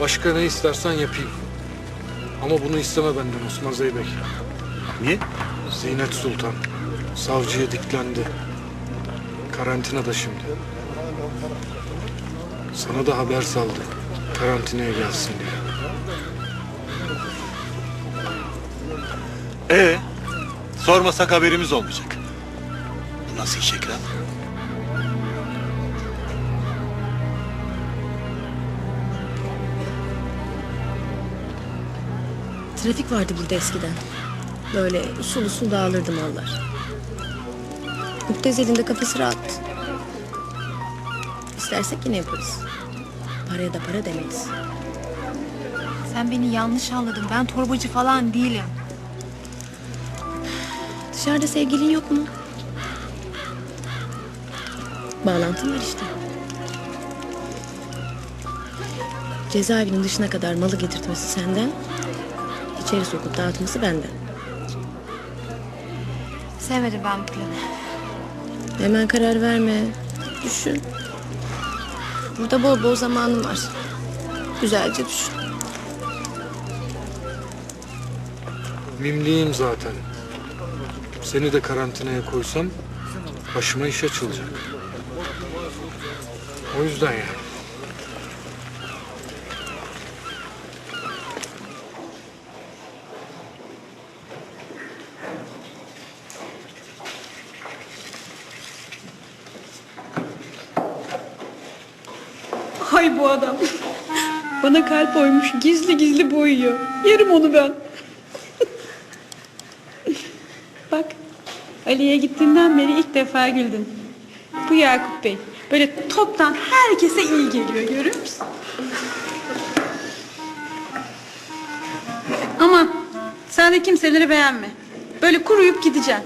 Başka ne istersen yapayım. Ama bunu isteme benden Osman Zeybek. Niye? Zinet Sultan. Savcıya diklendi. Karantinada şimdi. Sana da haber saldı. Karantinaya gelsin diye. Ee, sormasak haberimiz olmayacak. Bu nasıl iş Ekrem? Trafik vardı burada eskiden. Böyle usul usul dağılırdı mallar. Muktezel'in de kafesi rahat. İstersek yine yaparız. Paraya da para demeyiz. Sen beni yanlış anladın. Ben torbacı falan değilim. Dışarıda sevgilin yok mu? Bağlantın var işte. Cezaevinin dışına kadar malı getirtmesi senden, içeri sokup dağıtması benden. Sevmedim ben bu planı. Hemen karar verme. Düşün. Burada bol bol zamanın var. Güzelce düşün. Mimliyim zaten. Seni de karantinaya koysam başıma iş açılacak. O yüzden yani. Hay bu adam. Bana kalp oymuş, gizli gizli boyuyor. Yerim onu ben. Bak, Ali'ye gittiğinden beri ilk defa güldün. Bu Yakup Bey. Böyle toptan herkese iyi geliyor, görüyor musun? Ama sen de kimseleri beğenme. Böyle kuruyup gideceksin.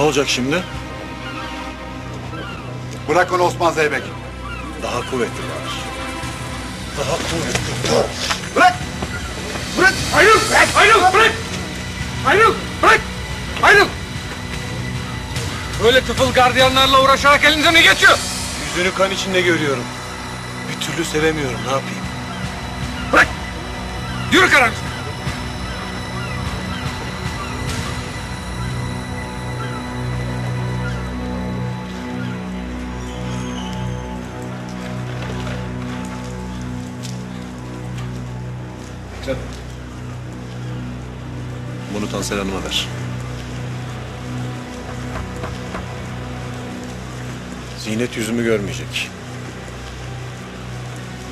Ne olacak şimdi? Bırak onu Osman Zeybek. Daha kuvvetli var. Daha kuvvetli. Bırak! Bırak! Ayrıl! Ayrıl! Bırak! Ayrıl! Bırak! Ayrıl! Böyle tıfıl gardiyanlarla uğraşarak elinize ne geçiyor? Yüzünü kan içinde görüyorum. Bir türlü sevemiyorum. Ne yapayım? Bırak! Yürü karantina! Bunu Tansel Hanım'a ver. Zinet yüzümü görmeyecek.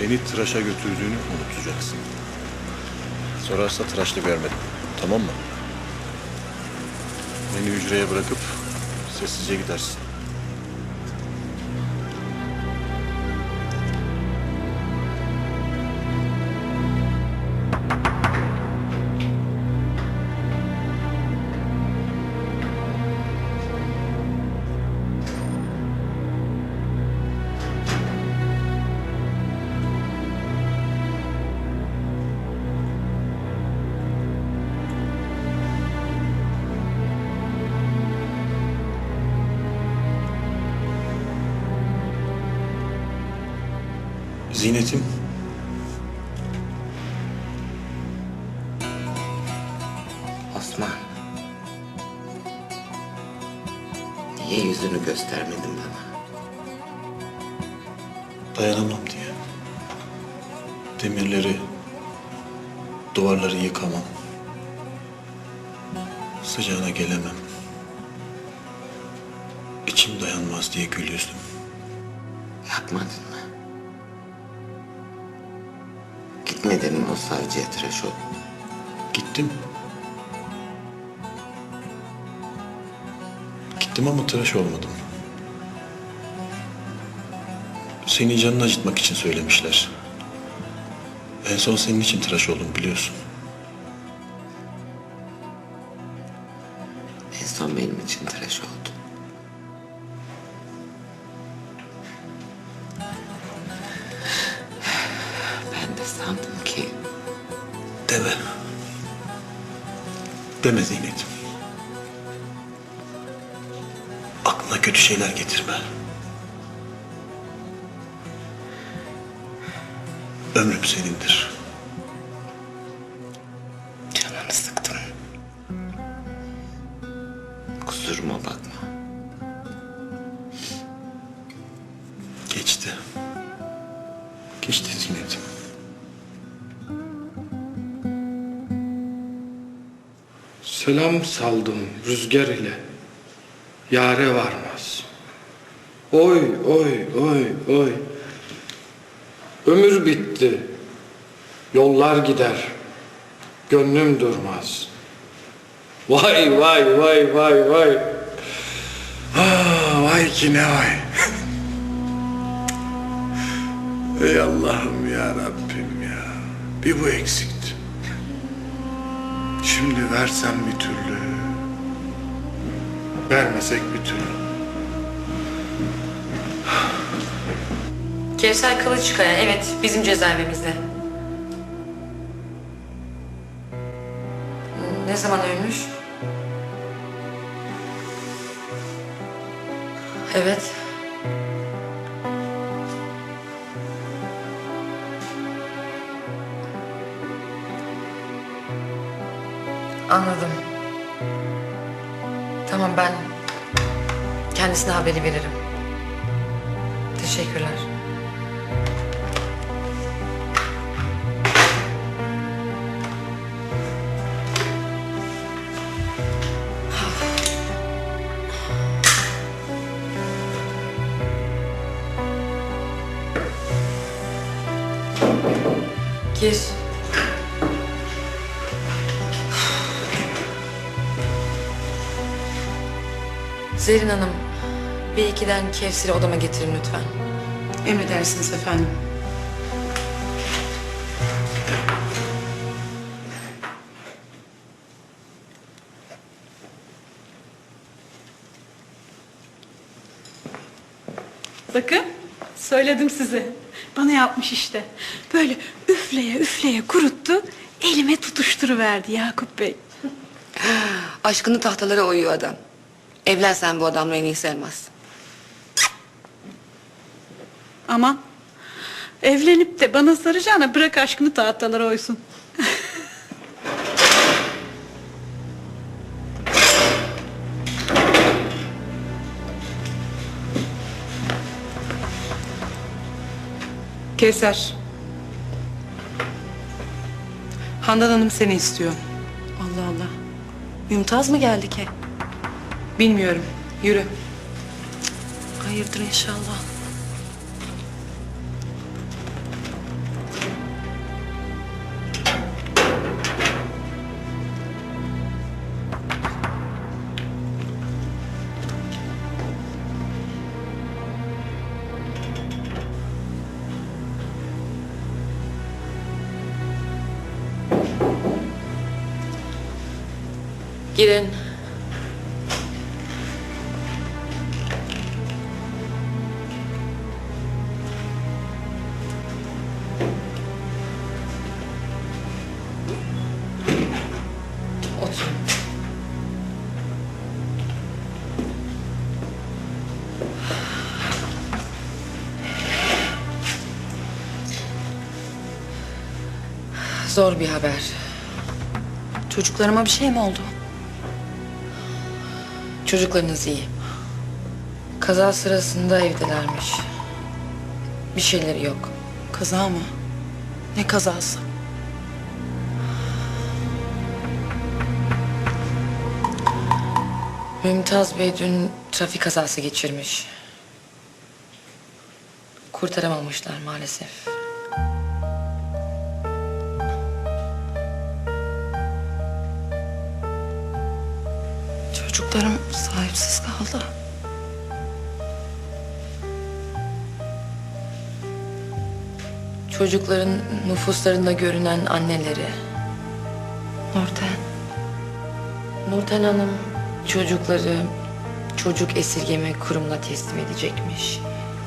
Beni tıraşa götürdüğünü unutacaksın. Sorarsa tıraşlı görmedim. Tamam mı? Beni hücreye bırakıp sessizce gidersin. Zinetim Osman. Niye yüzünü göstermedin bana? dayanamam diye. Demirleri, duvarları yıkamam. Sıcağına gelemem. İçim dayanmaz diye gül yüzlüm. Yapmadın Gitmedin o savcıya tıraş ol? Gittim. Gittim ama tıraş olmadım. Seni canını acıtmak için söylemişler. En son senin için tıraş oldum biliyorsun. Sandım ki Deme. Deme Zeynep'ciğim. Aklına kötü şeyler getirme. Ömrüm senindir. Selam saldım rüzgar ile. Yare varmaz. Oy oy oy oy. Ömür bitti. Yollar gider. Gönlüm durmaz. Vay vay vay vay vay. Ah, vay ki ne vay. Ey Allah'ım ya Rabbim ya. Bir bu eksikti. Şimdi versem bir türlü. Vermesek bir türlü. Kevser Kılıçkaya, evet bizim cezaevimizde. Ne zaman ölmüş? Evet. Anladım. Tamam ben kendisine haberi veririm. Teşekkürler. Gir. Zerrin Hanım, bir ikiden Kevser'i odama getirin lütfen. Emredersiniz efendim. Bakın söyledim size. Bana yapmış işte. Böyle üfleye üfleye kuruttu. Elime tutuşturuverdi Yakup Bey. Aşkını tahtalara oyuyor adam. Evlensen bu adamla en iyisi Elmas. Aman evlenip de bana saracağına bırak aşkını tahtalara oysun. Kevser. Handan Hanım seni istiyor. Allah Allah. Mümtaz mı geldi ki? Bilmiyorum. Yürü. Hayırdır inşallah. Girin. Zor bir haber. Çocuklarıma bir şey mi oldu? Çocuklarınız iyi. Kaza sırasında evdelermiş. Bir şeyleri yok. Kaza mı? Ne kazası? Mümtaz Bey dün trafik kazası geçirmiş. Kurtaramamışlar maalesef. Çocuklarım sahipsiz kaldı. Çocukların nüfuslarında görünen anneleri. Nurten. Nurten Hanım çocukları çocuk esirgeme kurumuna teslim edecekmiş.